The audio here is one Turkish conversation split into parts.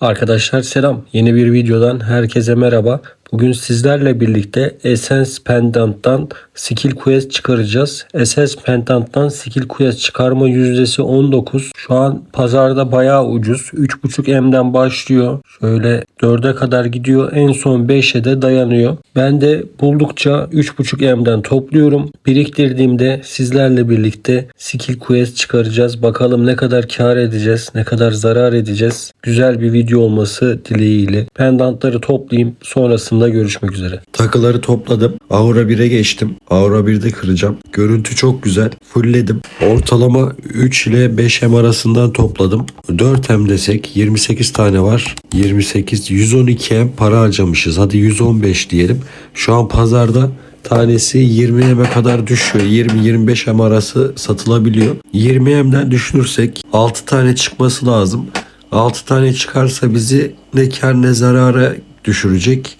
Arkadaşlar selam. Yeni bir videodan herkese merhaba. Bugün sizlerle birlikte Essence Pendant'tan Skill Quest çıkaracağız. Essence Pendant'tan Skill Quest çıkarma yüzdesi 19. Şu an pazarda bayağı ucuz. 3.5M'den başlıyor. Şöyle 4'e kadar gidiyor. En son 5'e de dayanıyor. Ben de buldukça 3.5M'den topluyorum. Biriktirdiğimde sizlerle birlikte Skill Quest çıkaracağız. Bakalım ne kadar kar edeceğiz, ne kadar zarar edeceğiz. Güzel bir video olması dileğiyle. Pendantları toplayayım. Sonrasında görüşmek üzere. Takıları topladım. Aura 1'e geçtim. Aura 1'de kıracağım. Görüntü çok güzel. Fullledim. Ortalama 3 ile 5 M arasından topladım. 4 M desek 28 tane var. 28 112 M para harcamışız. Hadi 115 diyelim. Şu an pazarda tanesi 20 M'e kadar düşüyor. 20-25 M arası satılabiliyor. 20 M'den düşünürsek 6 tane çıkması lazım. 6 tane çıkarsa bizi ne kar ne zarara düşürecek.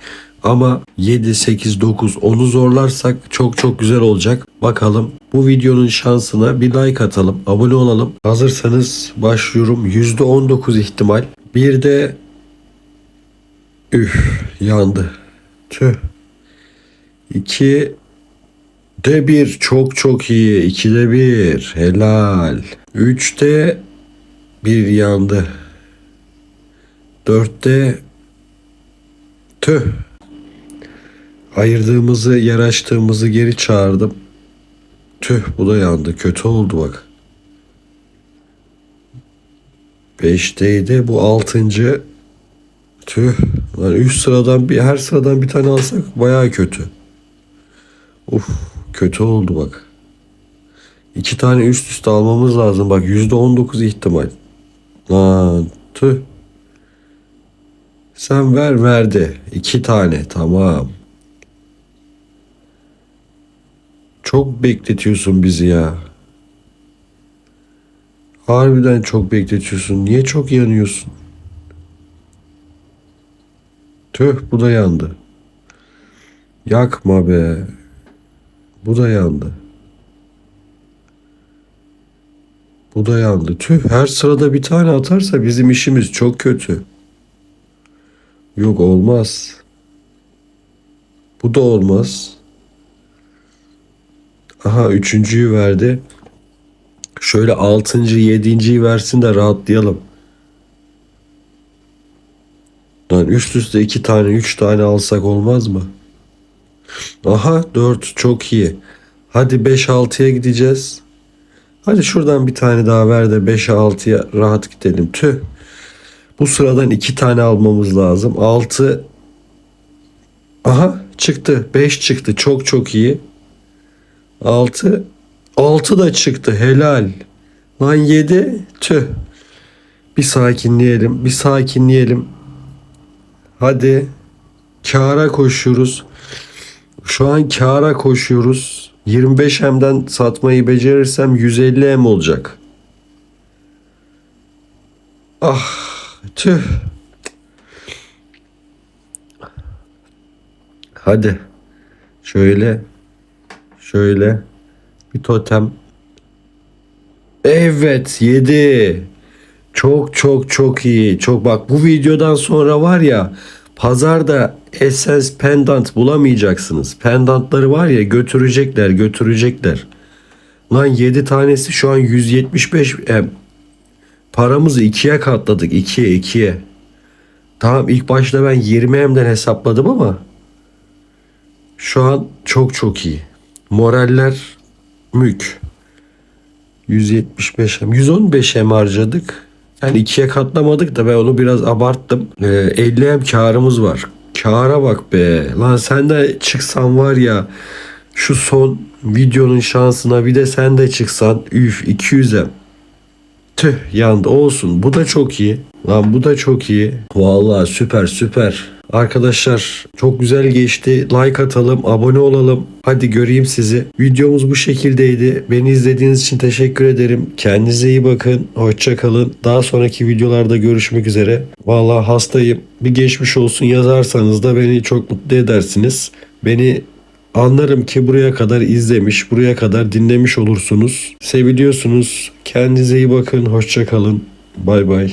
Ama 7, 8, 9, 10'u zorlarsak çok çok güzel olacak. Bakalım bu videonun şansına bir like atalım. Abone olalım. Hazırsanız başlıyorum. %19 ihtimal. Bir de üf yandı. Tüh. 2 de 1 çok çok iyi. 2'de 1 helal. 3'te 1 yandı. 4'te tüh. Ayırdığımızı, yer açtığımızı geri çağırdım. Tüh bu da yandı. Kötü oldu bak. 5'teydi. Bu 6. Tüh. Lan üst sıradan bir her sıradan bir tane alsak bayağı kötü. Uf kötü oldu bak. İki tane üst üste almamız lazım. Bak %19 ihtimal. Lan tüh. Sen ver verdi. İki tane tamam. Çok bekletiyorsun bizi ya. Harbiden çok bekletiyorsun. Niye çok yanıyorsun? Tüh bu da yandı. Yakma be. Bu da yandı. Bu da yandı. Tüh her sırada bir tane atarsa bizim işimiz çok kötü. Yok olmaz. Bu da olmaz. Aha üçüncüyü verdi. Şöyle altıncı, yedinciyi versin de rahatlayalım. Lan üst üste iki tane, üç tane alsak olmaz mı? Aha dört çok iyi. Hadi beş altıya gideceğiz. Hadi şuradan bir tane daha ver de beşe altıya rahat gidelim. Tüh. Bu sıradan iki tane almamız lazım. Altı. Aha çıktı. Beş çıktı. Çok çok iyi. Altı. Altı da çıktı. Helal. Lan yedi. Tüh. Bir sakinleyelim. Bir sakinleyelim. Hadi. Kâra koşuyoruz. Şu an kâra koşuyoruz. 25 M'den satmayı becerirsem 150 M olacak. Ah tüh. Hadi. Şöyle. Şöyle. Bir totem. Evet 7. Çok çok çok iyi. Çok bak bu videodan sonra var ya pazarda Essence pendant bulamayacaksınız. Pendantları var ya götürecekler götürecekler. Lan 7 tanesi şu an 175 em. Paramızı ikiye katladık. ikiye ikiye. Tamam ilk başta ben 20 M'den hesapladım ama şu an çok çok iyi. Moraller mük. 175 M. 115 M harcadık. Yani ikiye katlamadık da ben onu biraz abarttım. Ee, 50 M karımız var. Kâra bak be. Lan sen de çıksan var ya şu son videonun şansına bir de sen de çıksan üf 200 M. Tüh yandı olsun. Bu da çok iyi. Lan bu da çok iyi. Vallahi süper süper. Arkadaşlar çok güzel geçti. Like atalım, abone olalım. Hadi göreyim sizi. Videomuz bu şekildeydi. Beni izlediğiniz için teşekkür ederim. Kendinize iyi bakın. Hoşça kalın. Daha sonraki videolarda görüşmek üzere. Vallahi hastayım. Bir geçmiş olsun yazarsanız da beni çok mutlu edersiniz. Beni Anlarım ki buraya kadar izlemiş, buraya kadar dinlemiş olursunuz. Seviliyorsunuz. Kendinize iyi bakın. Hoşça kalın. Bay bay.